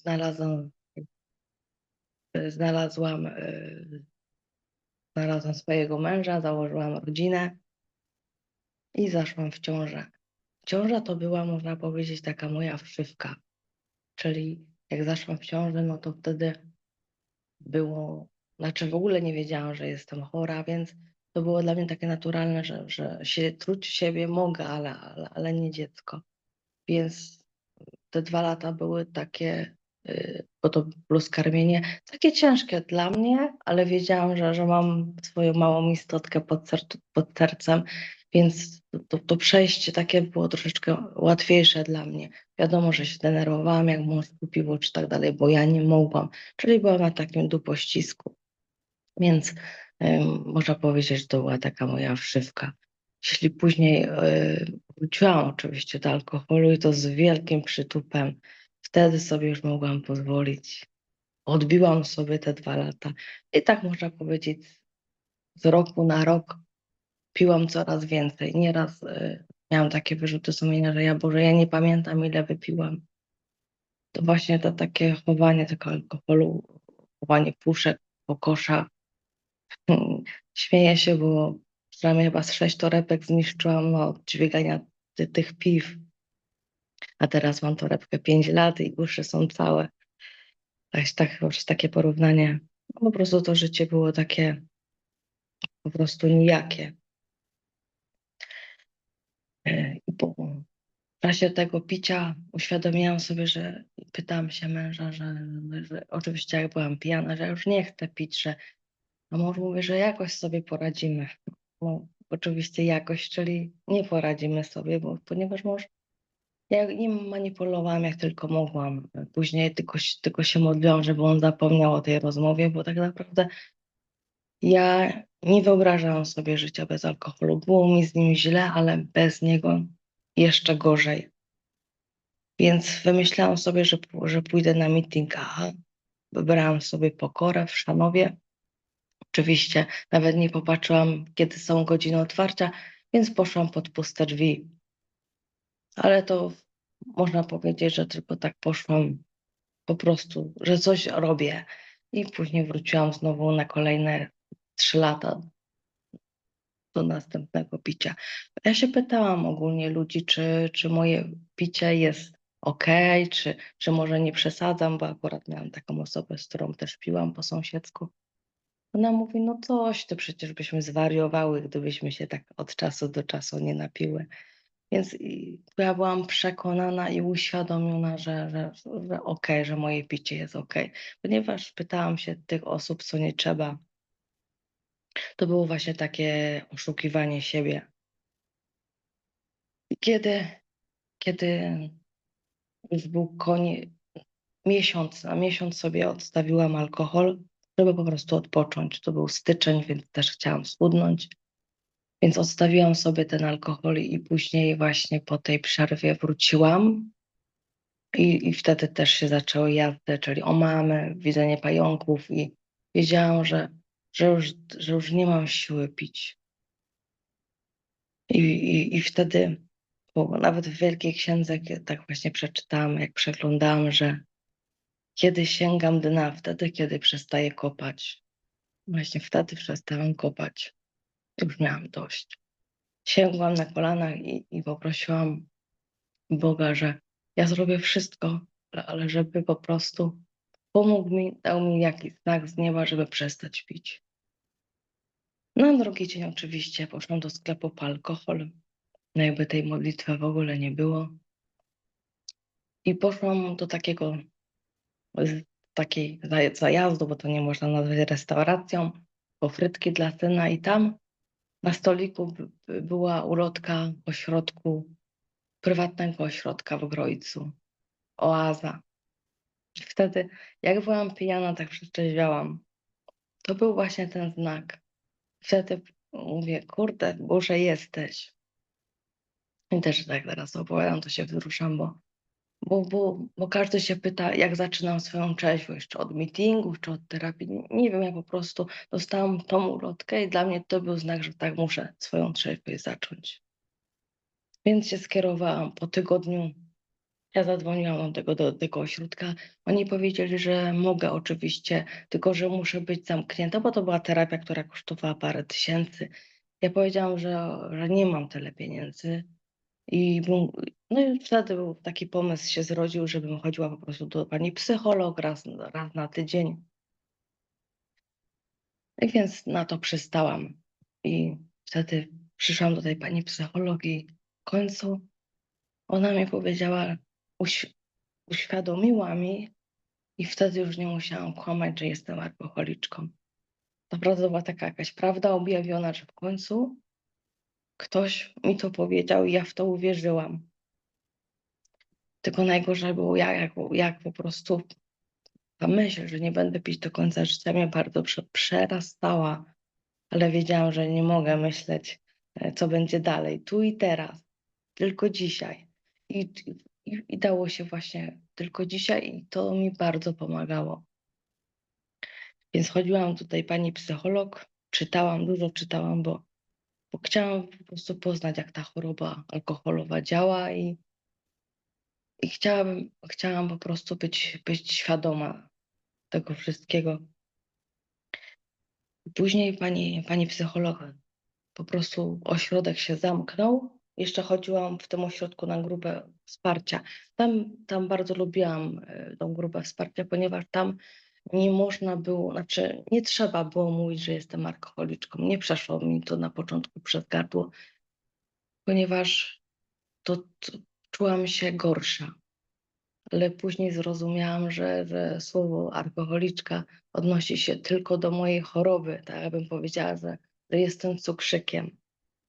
znalazłam, znalazłam, e, znalazłam swojego męża, założyłam rodzinę i zaszłam w ciążę. Ciąża to była, można powiedzieć, taka moja wszywka. Czyli jak zaszłam w ciążę, no to wtedy było, znaczy w ogóle nie wiedziałam, że jestem chora, więc to było dla mnie takie naturalne, że, że się truć siebie mogę, ale, ale, ale nie dziecko. Więc te dwa lata były takie, bo to plus karmienie, takie ciężkie dla mnie, ale wiedziałam, że, że mam swoją małą istotkę pod, pod sercem, więc to, to przejście takie było troszeczkę łatwiejsze dla mnie. Wiadomo, że się denerwowałam, jak mąż kupił czy tak dalej, bo ja nie mogłam, czyli byłam na takim dupościsku. Więc ym, można powiedzieć, że to była taka moja wszywka. Jeśli później y, wróciłam oczywiście do alkoholu i to z wielkim przytupem, wtedy sobie już mogłam pozwolić. Odbiłam sobie te dwa lata i tak można powiedzieć, z roku na rok piłam coraz więcej. Nieraz y, miałam takie wyrzuty sumienia, że ja Boże, ja nie pamiętam ile wypiłam. To właśnie to takie chowanie tego alkoholu, chowanie puszek, kokosza. Śmieję się, bo przynajmniej chyba z sześć torebek zniszczyłam no, od dźwigania ty, tych piw. A teraz mam torebkę 5 lat i uszy są całe. Tak, tak, takie porównanie. No, po prostu to życie było takie po prostu nijakie. E, I po czasie tego picia uświadomiłam sobie, że pytałam się męża, że, że oczywiście jak byłam pijana, że już nie chcę pić, że a mąż mówi, że jakoś sobie poradzimy. No, oczywiście jakoś, czyli nie poradzimy sobie, bo ponieważ mąż ja nim manipulowałam jak tylko mogłam. Później tylko, tylko się modliłam, żeby on zapomniał o tej rozmowie, bo tak naprawdę ja nie wyobrażałam sobie życia bez alkoholu. Było mi z nim źle, ale bez niego jeszcze gorzej. Więc wymyślałam sobie, że, że pójdę na meeting AA. Wybrałam sobie pokorę w Szanowie. Oczywiście nawet nie popatrzyłam, kiedy są godziny otwarcia, więc poszłam pod puste drzwi. Ale to można powiedzieć, że tylko tak poszłam po prostu, że coś robię. I później wróciłam znowu na kolejne trzy lata do następnego picia. Ja się pytałam ogólnie ludzi, czy, czy moje picie jest ok, czy, czy może nie przesadzam, bo akurat miałam taką osobę, z którą też piłam po sąsiedzku. Ona mówi, no coś, to przecież byśmy zwariowały, gdybyśmy się tak od czasu do czasu nie napiły. Więc ja byłam przekonana i uświadomiona, że, że, że okej, że moje picie jest okej. Ponieważ pytałam się tych osób, co nie trzeba, to było właśnie takie oszukiwanie siebie. Kiedy, kiedy już był koniec, miesiąc, na miesiąc sobie odstawiłam alkohol, żeby po prostu odpocząć. To był styczeń, więc też chciałam schudnąć. Więc odstawiłam sobie ten alkohol i później właśnie po tej przerwie wróciłam. I, I wtedy też się zaczęły jazdy, czyli omamy, widzenie pająków i wiedziałam, że, że, już, że już nie mam siły pić. I, i, i wtedy, bo nawet w Wielkiej Księdze tak właśnie przeczytałam, jak przeglądałam, że kiedy sięgam dna, wtedy, kiedy przestaję kopać. Właśnie wtedy przestałam kopać. Już miałam dość. Sięgłam na kolanach i, i poprosiłam Boga, że ja zrobię wszystko, ale- żeby po prostu pomógł mi, dał mi jakiś znak z nieba, żeby przestać pić. Na drugi dzień oczywiście poszłam do sklepu po alkohol. No jakby tej modlitwy w ogóle nie było. I poszłam do takiego takiej za- zajazdu, bo to nie można nazwać restauracją, po frytki dla syna i tam na stoliku by- by była ulotka ośrodku, prywatnego ośrodka w Grojcu. Oaza. Wtedy, jak byłam pijana, tak przeszczeźwiałam. To był właśnie ten znak. Wtedy mówię, kurde, Boże, jesteś. I też tak teraz opowiadam, to się wzruszam, bo, bo, bo, bo każdy się pyta, jak zaczynam swoją trzeźwość, czy od meetingów, czy od terapii. Nie wiem, ja po prostu dostałam tą ulotkę i dla mnie to był znak, że tak muszę swoją trzeźwość zacząć. Więc się skierowałam po tygodniu. Ja zadzwoniłam do tego, do tego ośrodka. Oni powiedzieli, że mogę oczywiście, tylko że muszę być zamknięta, bo to była terapia, która kosztowała parę tysięcy. Ja powiedziałam, że, że nie mam tyle pieniędzy. I był, no i wtedy był taki pomysł się zrodził, żebym chodziła po prostu do pani psycholog raz, raz na tydzień. I więc na to przystałam. I wtedy przyszłam do tej pani psycholog i w końcu ona mi powiedziała, uś, uświadomiła mi i wtedy już nie musiałam kłamać, że jestem alkoholiczką. Naprawdę była taka jakaś prawda objawiona, że w końcu ktoś mi to powiedział i ja w to uwierzyłam. Tylko najgorzej było, jak, jak, jak po prostu ta myśl, że nie będę pić do końca życia mnie bardzo prze, przerastała, ale wiedziałam, że nie mogę myśleć, e, co będzie dalej, tu i teraz, tylko dzisiaj. I, i, i dało się właśnie tylko dzisiaj i to mi bardzo pomagało. Więc chodziłam tutaj pani psycholog, czytałam, dużo czytałam, bo, bo chciałam po prostu poznać, jak ta choroba alkoholowa działa i, i chciałabym, chciałam po prostu być, być świadoma tego wszystkiego. Później pani, pani psycholog po prostu ośrodek się zamknął. Jeszcze chodziłam w tym ośrodku na grupę wsparcia. Tam, tam bardzo lubiłam e, tą grupę wsparcia, ponieważ tam nie można było, znaczy nie trzeba było mówić, że jestem alkoholiczką. Nie przeszło mi to na początku przez gardło, ponieważ to, to czułam się gorsza. Ale później zrozumiałam, że, że słowo alkoholiczka odnosi się tylko do mojej choroby. Tak jakbym powiedziała, że, że jestem cukrzykiem.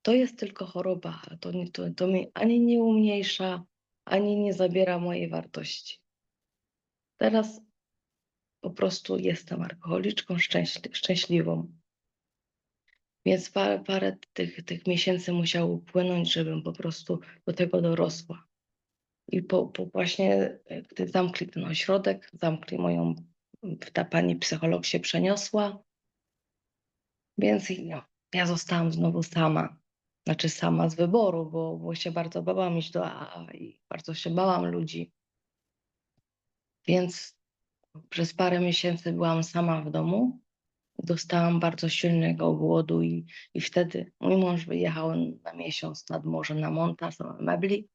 To jest tylko choroba. To, to, to mi ani nie umniejsza, ani nie zabiera mojej wartości. Teraz po prostu jestem alkoholiczką szczęśli, szczęśliwą. Więc parę, parę tych, tych miesięcy musiało upłynąć, żebym po prostu do tego dorosła. I po, po właśnie, gdy zamkli ten ośrodek, zamkli moją, ta pani psycholog się przeniosła, więc i no, ja zostałam znowu sama. Znaczy sama z wyboru, bo, bo się bardzo bałam iść do AA i bardzo się bałam ludzi. Więc przez parę miesięcy byłam sama w domu. Dostałam bardzo silnego głodu i, i wtedy mój mąż wyjechał na miesiąc nad morze na montaż mebli.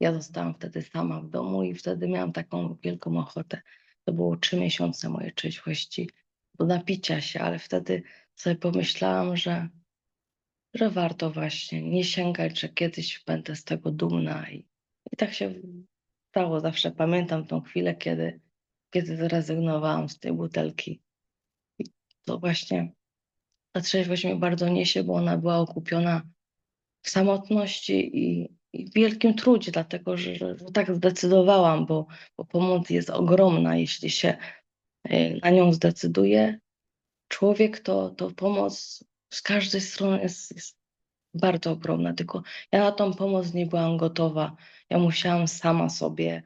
Ja zostałam wtedy sama w domu i wtedy miałam taką wielką ochotę. To było trzy miesiące mojej trzeźwości do napicia się, ale wtedy sobie pomyślałam, że, że warto właśnie nie sięgać, że kiedyś będę z tego dumna. I, i tak się stało. Zawsze pamiętam tą chwilę, kiedy, kiedy zrezygnowałam z tej butelki. I to właśnie ta trzeźwość mnie bardzo niesie, bo ona była okupiona w samotności i, i w wielkim trudzie, dlatego że, że, tak zdecydowałam, bo, bo pomoc jest ogromna, jeśli się y, na nią zdecyduje. Człowiek to, to pomoc z każdej strony jest, jest bardzo ogromna, tylko ja na tą pomoc nie byłam gotowa. Ja musiałam sama sobie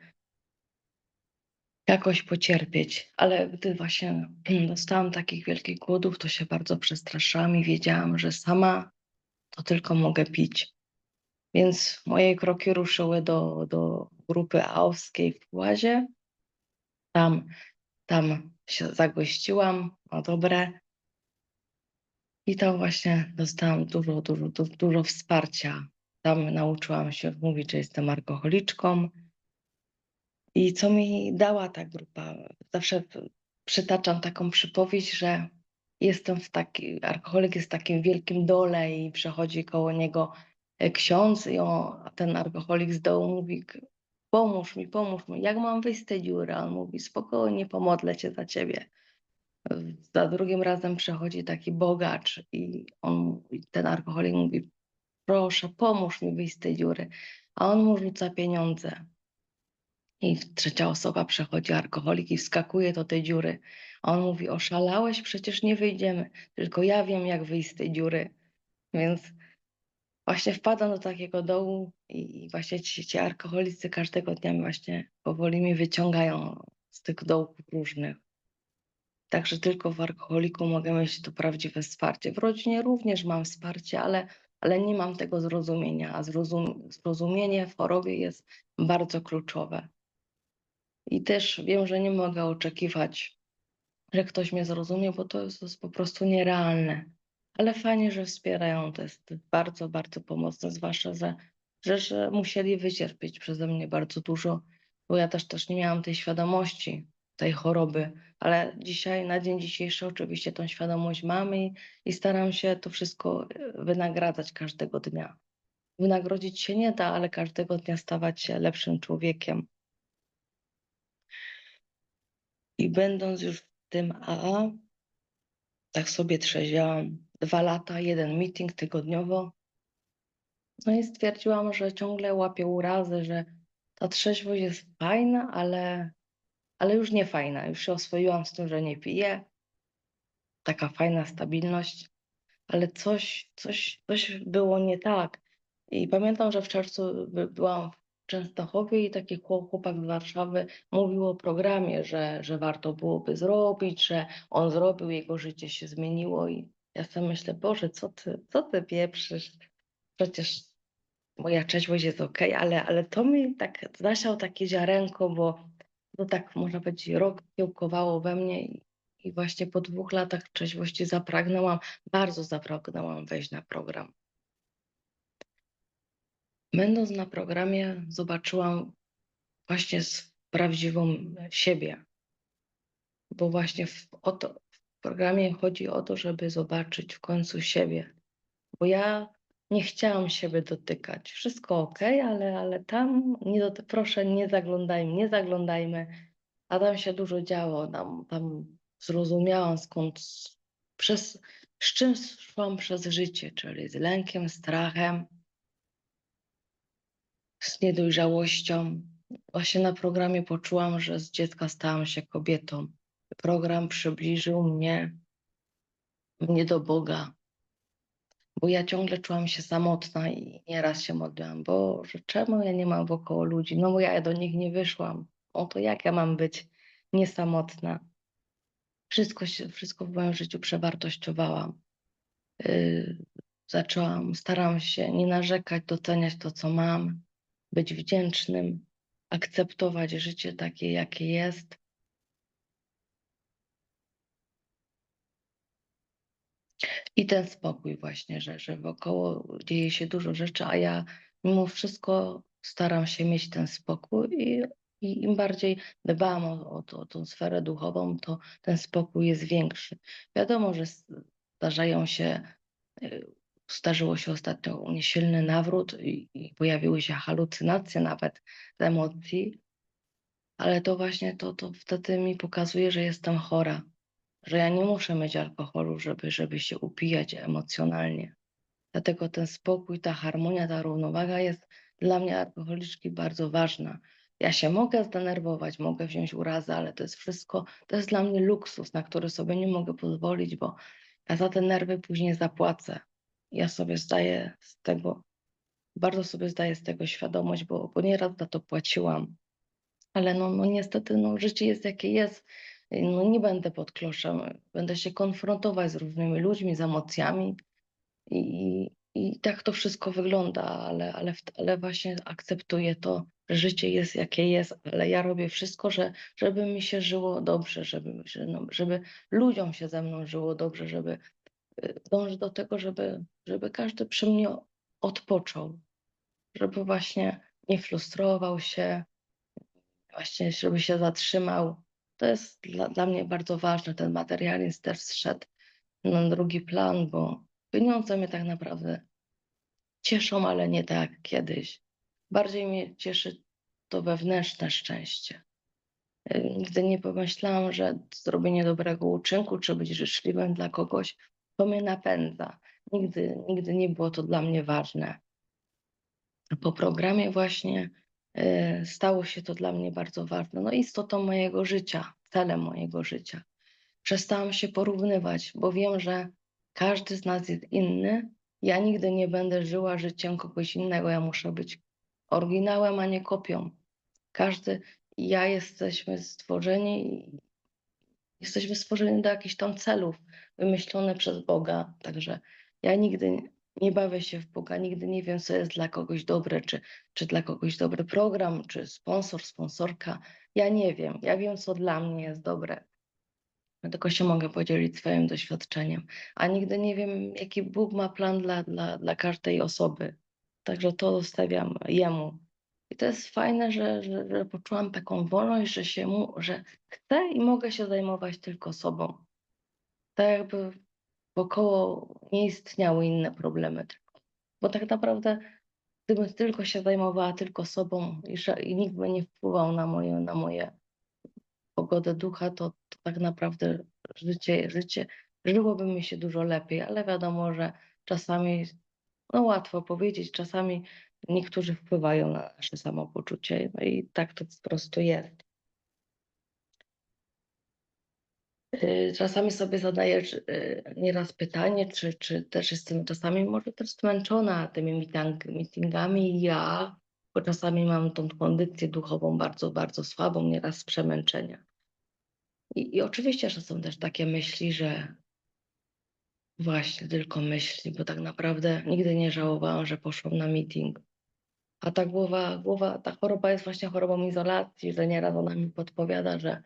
jakoś pocierpieć, ale gdy właśnie dostałam takich wielkich głodów, to się bardzo przestraszyłam i wiedziałam, że sama to tylko mogę pić. Więc moje kroki ruszyły do, do grupy aowskiej w Łazie. Tam, tam się zagościłam, no dobre. I tam właśnie dostałam dużo, dużo, dużo, dużo wsparcia. Tam nauczyłam się mówić, że jestem alkoholiczką. I co mi dała ta grupa? Zawsze przytaczam taką przypowieść, że jestem w taki, alkoholik jest w takim wielkim dole i przechodzi koło niego e, ksiądz i on, ten alkoholik z dołu mówi, pomóż mi, pomóż mi, jak mam wyjść z tej dziury? On mówi, spokojnie, pomodlę cię za ciebie. Za drugim razem przechodzi taki bogacz i on, ten alkoholik mówi, proszę, pomóż mi wyjść z tej dziury. A on mu rzuca pieniądze. I trzecia osoba przechodzi, alkoholik i wskakuje do tej dziury. A on mówi, oszalałeś, przecież nie wyjdziemy, tylko ja wiem, jak wyjść z tej dziury. Więc właśnie wpadam do takiego dołu i właśnie ci, ci alkoholicy każdego dnia właśnie powoli mnie wyciągają z tych dołków różnych. Także tylko w alkoholiku mogę mieć to prawdziwe wsparcie. W rodzinie również mam wsparcie, ale, ale nie mam tego zrozumienia, a zrozum, zrozumienie w chorobie jest bardzo kluczowe. I też wiem, że nie mogę oczekiwać, że ktoś mnie zrozumie, bo to jest, to jest po prostu nierealne. Ale fajnie, że wspierają. To jest bardzo, bardzo pomocne, zwłaszcza, że, że, że musieli wycierpieć przeze mnie bardzo dużo, bo ja też, też nie miałam tej świadomości tej choroby, ale dzisiaj, na dzień dzisiejszy oczywiście tą świadomość mam i, i staram się to wszystko e, wynagradzać każdego dnia. Wynagrodzić się nie da, ale każdego dnia stawać się lepszym człowiekiem. I będąc już w tym AA, tak sobie trzeźwiałam dwa lata, jeden meeting tygodniowo. No i stwierdziłam, że ciągle łapię urazy, że ta trzeźwość jest fajna, ale, ale już nie fajna. Już się oswoiłam z tym, że nie piję. Taka fajna stabilność, ale coś, coś, coś było nie tak. I pamiętam, że w czerwcu by- byłam Częstochowie i taki chłop- chłopak z Warszawy mówił o programie, że, że warto byłoby zrobić, że on zrobił, jego życie się zmieniło i ja sobie myślę, Boże, co ty, co ty pieprzysz? Przecież moja trzeźwość jest okej, ale, ale to mi tak zasiał takie ziarenko, bo to tak można powiedzieć rok kiełkowało we mnie i, i właśnie po dwóch latach trzeźwości zapragnęłam, bardzo zapragnęłam wejść na program. Będąc na programie, zobaczyłam właśnie prawdziwą siebie. Bo właśnie w, o to, w programie chodzi o to, żeby zobaczyć w końcu siebie. Bo ja nie chciałam siebie dotykać. Wszystko ok, ale, ale tam nie doty- proszę nie zaglądajmy, nie zaglądajmy. A tam się dużo działo. Tam, tam zrozumiałam skąd, przez, z czym szłam przez życie, czyli z lękiem, strachem, z niedojrzałością. Właśnie na programie poczułam, że z dziecka stałam się kobietą. Program przybliżył mnie, mnie do Boga, bo ja ciągle czułam się samotna i nieraz się modliłam, Boże, czemu ja nie mam wokoło ludzi? No bo ja do nich nie wyszłam. O to jak ja mam być niesamotna? Wszystko, się, wszystko w moim życiu przewartościowałam. Yy, zaczęłam, staram się nie narzekać, doceniać to, co mam, być wdzięcznym, akceptować życie takie, jakie jest. I ten spokój właśnie, że, że wokoło dzieje się dużo rzeczy, a ja mimo wszystko staram się mieć ten spokój i, i im bardziej dbam o, o, o tą sferę duchową, to ten spokój jest większy. Wiadomo, że zdarzają się, y, zdarzyło się ostatnio u mnie silny nawrót i, i pojawiły się halucynacje nawet z emocji, ale to właśnie to, to wtedy mi pokazuje, że jestem chora, że ja nie muszę mieć alkoholu, żeby, żeby się upijać emocjonalnie. Dlatego ten spokój, ta harmonia, ta równowaga jest dla mnie alkoholiczki bardzo ważna. Ja się mogę zdenerwować, mogę wziąć urazę, ale to jest wszystko, to jest dla mnie luksus, na który sobie nie mogę pozwolić, bo ja za te nerwy później zapłacę. Ja sobie zdaję z tego, bardzo sobie zdaję z tego świadomość, bo, bo nieraz za to płaciłam. Ale no, no niestety no, życie jest jakie jest. No, nie będę pod kloszem. Będę się konfrontować z różnymi ludźmi, z emocjami. I, i tak to wszystko wygląda, ale, ale, ale właśnie akceptuję to, że życie jest jakie jest, ale ja robię wszystko, że, żeby mi się żyło dobrze, żeby, że, no, żeby ludziom się ze mną żyło dobrze, żeby dążyć do tego, żeby, żeby każdy przy mnie odpoczął, żeby właśnie nie frustrował się, właśnie żeby się zatrzymał. To jest dla, dla mnie bardzo ważne. Ten materializm też zszedł na drugi plan, bo pieniądze mnie tak naprawdę cieszą, ale nie tak kiedyś. Bardziej mnie cieszy to wewnętrzne szczęście. Nigdy nie pomyślałam, że zrobienie dobrego uczynku czy być życzliwym dla kogoś to mnie napędza. Nigdy, nigdy nie było to dla mnie ważne. Po programie właśnie y, stało się to dla mnie bardzo ważne. No istotą mojego życia, celem mojego życia. Przestałam się porównywać, bo wiem, że każdy z nas jest inny. Ja nigdy nie będę żyła życiem kogoś innego. Ja muszę być oryginałem, a nie kopią. Każdy, ja jesteśmy stworzeni, jesteśmy stworzeni do jakichś tam celów, wymyślone przez Boga. Także ja nigdy nie bawię się w Boga, nigdy nie wiem, co jest dla kogoś dobre, czy, czy dla kogoś dobry program, czy sponsor, sponsorka. Ja nie wiem. Ja wiem, co dla mnie jest dobre. Tylko się mogę podzielić swoim doświadczeniem, a nigdy nie wiem, jaki Bóg ma plan dla, dla, dla każdej osoby. Także to zostawiam Jemu. I to jest fajne, że, że, że poczułam taką wolność, że, się mu, że chcę i mogę się zajmować tylko sobą. Tak jakby wokoło nie istniały inne problemy. Bo tak naprawdę, gdybym tylko się zajmowała tylko sobą i, że, i nikt by nie wpływał na moje, na moje pogodę ducha, to, to tak naprawdę życie, życie żyłoby mi się dużo lepiej, ale wiadomo, że czasami, no łatwo powiedzieć, czasami niektórzy wpływają na nasze samopoczucie, no i tak to po prostu jest. Y, Czasami sobie zadaję y, nieraz pytanie, czy, czy też jestem czasami może też zmęczona tymi meeting, meetingami. Ja, bo czasami mam tą kondycję duchową bardzo, bardzo słabą, nieraz z przemęczenia. I, I oczywiście, że są też takie myśli, że właśnie tylko myśli, bo tak naprawdę nigdy nie żałowałam, że poszłam na meeting. A ta głowa, głowa, ta choroba jest właśnie chorobą izolacji, że nieraz ona mi podpowiada, że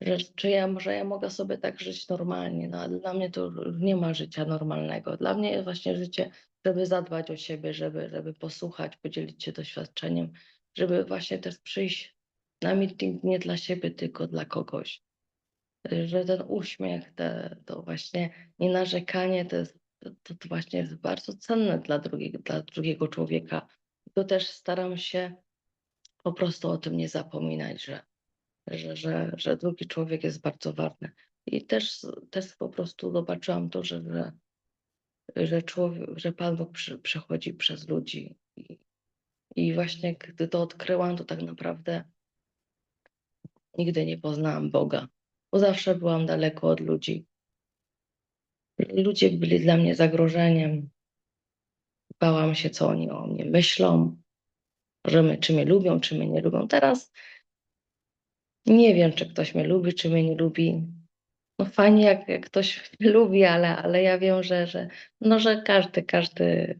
że czy ja może ja mogę sobie tak żyć normalnie, no dla mnie to nie ma życia normalnego. Dla mnie jest właśnie życie, żeby zadbać o siebie, żeby, żeby posłuchać, podzielić się doświadczeniem, żeby właśnie też przyjść na meeting nie dla siebie, tylko dla kogoś. Że ten uśmiech, te, to właśnie nie narzekanie, to, jest, to, to właśnie jest bardzo cenne dla drugiego, dla drugiego człowieka. To też staram się po prostu o tym nie zapominać, że że, że, że drugi człowiek jest bardzo ważny. I też, też po prostu zobaczyłam to, że, że, że, człowiek, że Pan Bóg przy, przechodzi przez ludzi. I, I właśnie gdy to odkryłam, to tak naprawdę nigdy nie poznałam Boga, bo zawsze byłam daleko od ludzi. Ludzie byli dla mnie zagrożeniem. Bałam się, co oni o mnie myślą, że my, czy mnie lubią, czy mnie nie lubią. Teraz nie wiem, czy ktoś mnie lubi, czy mnie nie lubi. No fajnie, jak, jak ktoś mnie lubi, ale, ale ja wiem, że, że, no, że każdy, każdy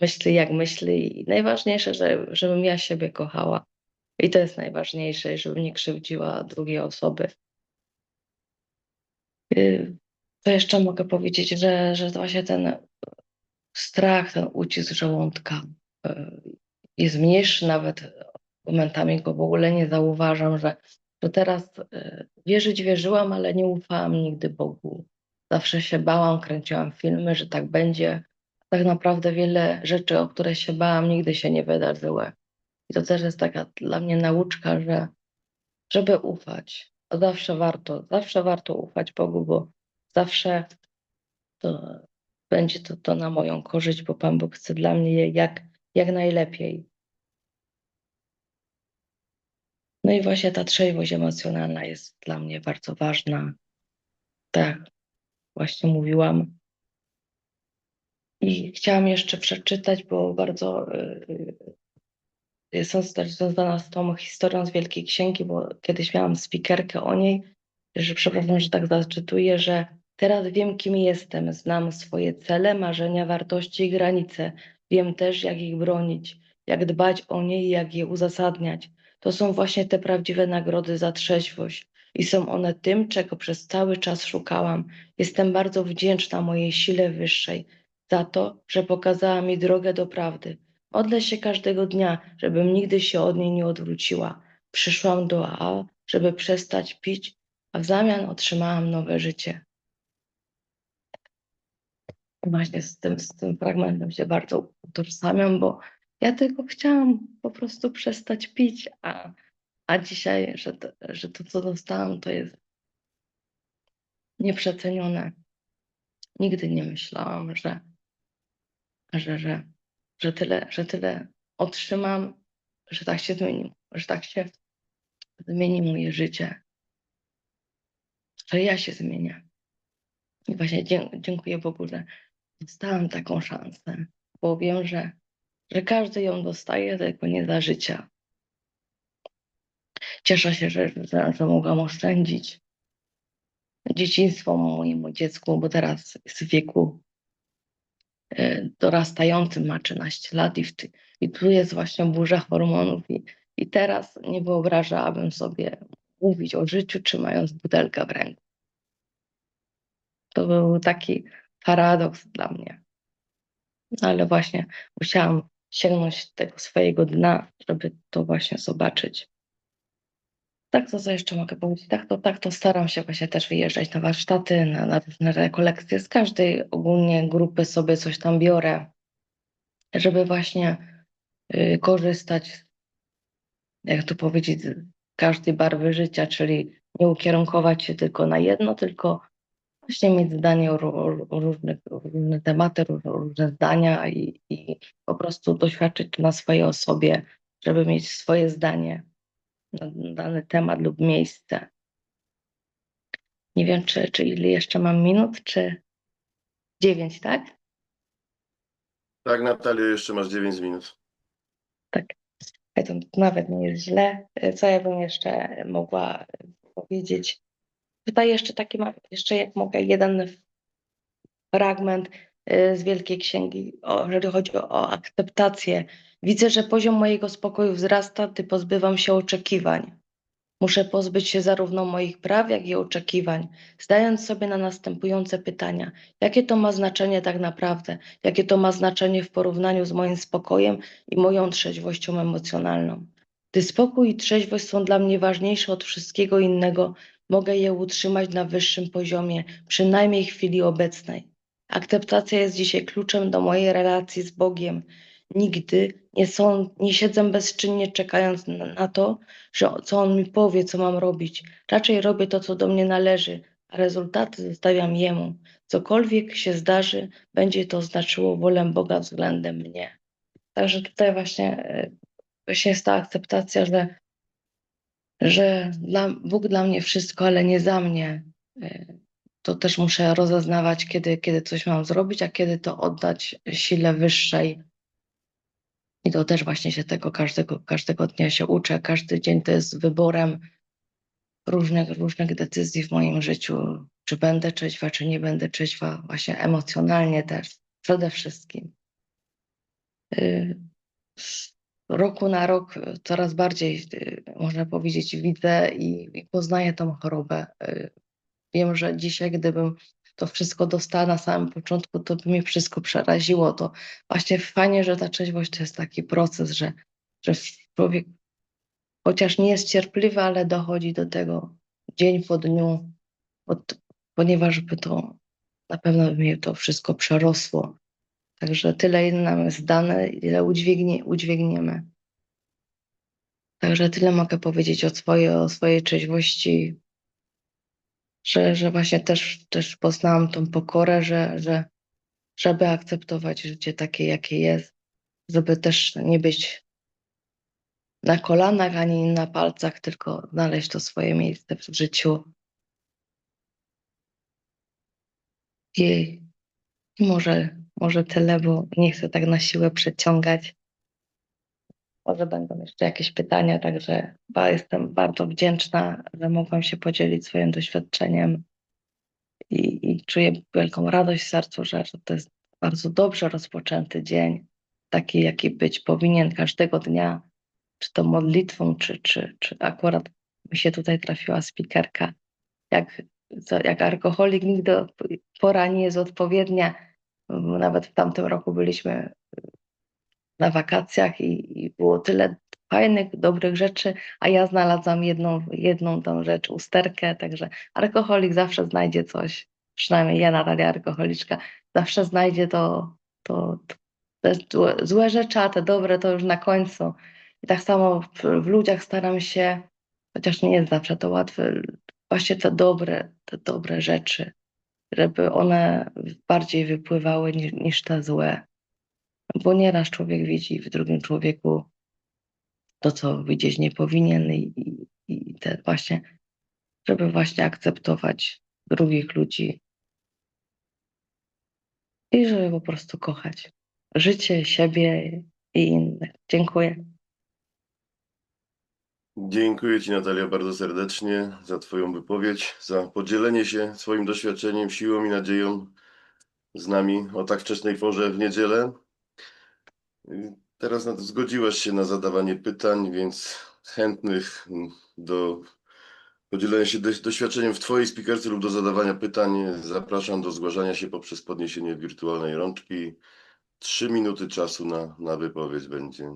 myśli jak myśli i najważniejsze, że, żebym ja siebie kochała. I to jest najważniejsze, żebym nie krzywdziła drugiej osoby. Y, to jeszcze mogę powiedzieć, że, że właśnie ten strach, ten ucisk żołądka y, jest mniejszy, nawet momentami go w ogóle nie zauważam, że że teraz e, wierzyć wierzyłam, ale nie ufałam nigdy Bogu. Zawsze się bałam, kręciłam filmy, że tak będzie. Tak naprawdę wiele rzeczy, o które się bałam, nigdy się nie wydarzyły. I to też jest taka dla mnie nauczka, że żeby ufać, zawsze warto, zawsze warto ufać Bogu, bo zawsze to będzie to, to na moją korzyść, bo Pan Bóg chce dla mnie jak, jak najlepiej. No i właśnie ta trzeźwość emocjonalna jest dla mnie bardzo ważna. Tak, właśnie mówiłam. I chciałam jeszcze przeczytać, bo bardzo y, jestem też związana z tą historią z Wielkiej Księgi, bo kiedyś miałam spikerkę o niej, że przepraszam, że tak zaczytuję, że teraz wiem, kim jestem, znam swoje cele, marzenia, wartości i granice. Wiem też, jak ich bronić, jak dbać o nie i jak je uzasadniać. To są właśnie te prawdziwe nagrody za trzeźwość i są one tym, czego przez cały czas szukałam. Jestem bardzo wdzięczna mojej sile wyższej za to, że pokazała mi drogę do prawdy. Modlę się każdego dnia, żebym nigdy się od niej nie odwróciła. Przyszłam do AA, żeby przestać pić, a w zamian otrzymałam nowe życie. Właśnie z tym, z tym fragmentem się bardzo utożsamiam, bo ja tylko chciałam po prostu przestać pić, a, a dzisiaj, że to, że to, co dostałam, to jest nieprzecenione. Nigdy nie myślałam, że, że, że, że, tyle, że tyle otrzymam, że tak się zmieni, że tak się zmieni moje życie, że ja się zmienię. I właśnie dziękuję Bogu, że dostałam taką szansę, bo wiem, że że każdy ją dostaje, tylko nie za życia. Cieszę się, że, że, że mogłam oszczędzić dzieciństwo mojemu dziecku, bo teraz jest w wieku y, dorastającym, ma 13 lat i, w i tu jest właśnie burza hormonów i, i teraz nie wyobrażałabym sobie mówić o życiu, trzymając butelkę w ręku. To był taki paradoks dla mnie. Ale właśnie musiałam sięgnąć tego swojego dna, żeby to właśnie zobaczyć. Tak, to co jeszcze mogę powiedzieć? Tak to, tak to staram się właśnie też wyjeżdżać na warsztaty, na, na różne rekolekcje. Z każdej ogólnie grupy sobie coś tam biorę, żeby właśnie y, korzystać, jak to powiedzieć, z każdej barwy życia, czyli nie ukierunkować się tylko na jedno, tylko właśnie mieć zdanie o, o różnych, różne tematy, ró- różne zdania i, i po prostu doświadczyć na swojej osobie, żeby mieć swoje zdanie na dany temat lub miejsce. Nie wiem, czy, czy ile jeszcze mam minut, czy dziewięć, tak? Tak, Natalio, jeszcze masz 9 minut. Ej, To nawet nie jest źle. Co ja bym jeszcze mogła powiedzieć? Tutaj jeszcze taki jeszcze jak mogę, jeden fragment y, z Wielkiej Księgi, jeżeli chodzi o akceptację. Widzę, że poziom mojego spokoju wzrasta, gdy pozbywam się oczekiwań. Muszę pozbyć się zarówno moich praw, jak i oczekiwań, zdając sobie na następujące pytania: jakie to ma znaczenie tak naprawdę, jakie to ma znaczenie w porównaniu z moim spokojem i moją trzeźwością emocjonalną. Gdy spokój i trzeźwość są dla mnie ważniejsze od wszystkiego innego, mogę je utrzymać na wyższym poziomie, przynajmniej w chwili obecnej. Akceptacja jest dzisiaj kluczem do mojej relacji z Bogiem. Nigdy nie, są, nie siedzę bezczynnie czekając na, to, że co on mi powie, co mam robić. Raczej robię to, co do mnie należy, a rezultaty zostawiam jemu. Cokolwiek się zdarzy, będzie to znaczyło wolę Boga względem mnie. Także tutaj właśnie, e, właśnie jest ta akceptacja, że, że dla, Bóg dla mnie wszystko, ale nie za mnie. E, To też muszę rozeznawać, kiedy, kiedy coś mam zrobić, a kiedy to oddać sile wyższej. I to też właśnie się tego każdego, każdego dnia się uczę. Każdy dzień to jest wyborem różnych, różnych decyzji w moim życiu. Czy będę trzeźwa, czy nie będę trzeźwa, właśnie emocjonalnie też, przede wszystkim. Y, roku na rok y, coraz bardziej, y, można powiedzieć, widzę i, i poznaję tą chorobę. Y, Wiem, że dzisiaj, gdybym to wszystko dostała na samym początku, to by mnie wszystko przeraziło. To właśnie fajnie, że ta trzeźwość to jest taki proces, że, że człowiek chociaż nie jest cierpliwy, ale dochodzi do tego dzień po dniu, od, ponieważ by to na pewno by mnie to wszystko przerosło. Także tyle, nam jest dane, ile udźwignie, udźwigniemy. Także tyle mogę powiedzieć o swojej, o swojej trzeźwości, że, że właśnie też, też poznałam tą pokorę, że, że żeby akceptować życie takie, jakie jest, żeby też nie być na kolanach ani na palcach, tylko znaleźć to swoje miejsce w życiu. I i może, może tyle, bo nie chcę tak na siłę przeciągać. Może będą jeszcze jakieś pytania, także jestem bardzo wdzięczna, że mogłam się podzielić swoim doświadczeniem i, i czuję wielką radość w sercu, że, że to jest bardzo dobrze rozpoczęty dzień, taki jaki być powinien każdego dnia, czy to modlitwą, czy, czy, czy akurat mi się tutaj trafiła spikerka, jak, jak alkoholik nigdy pora nie jest odpowiednia. Nawet w tamtym roku byliśmy na wakacjach i, i było tyle fajnych, dobrych rzeczy, a ja znalazłam jedną, jedną tą rzecz, usterkę, także alkoholik zawsze znajdzie coś, przynajmniej ja, Natalia, alkoholiczka, zawsze znajdzie to, to, to te złe, złe rzeczy, a te dobre to już na końcu. I tak samo w, w ludziach staram się, chociaż nie jest zawsze to łatwe, właśnie te dobre, te dobre rzeczy, żeby one bardziej wypływały niż, niż te złe. Bo nieraz człowiek widzi w drugim człowieku to, co widzieć nie powinien i, i, i te właśnie, żeby właśnie akceptować drugich ludzi i żeby po prostu kochać życie, siebie i innych. Dziękuję. Dziękuję Ci, Natalia, bardzo serdecznie za Twoją wypowiedź, za podzielenie się swoim doświadczeniem, siłą i nadzieją, z nami o tak wczesnej porze w niedzielę. Teraz zgodziłaś się na zadawanie pytań, więc chętnych do podzielenia się doś- doświadczeniem w Twojej spikerce lub do zadawania pytań zapraszam do zgłaszania się poprzez podniesienie wirtualnej rączki. Trzy minuty czasu na, na wypowiedź będzie.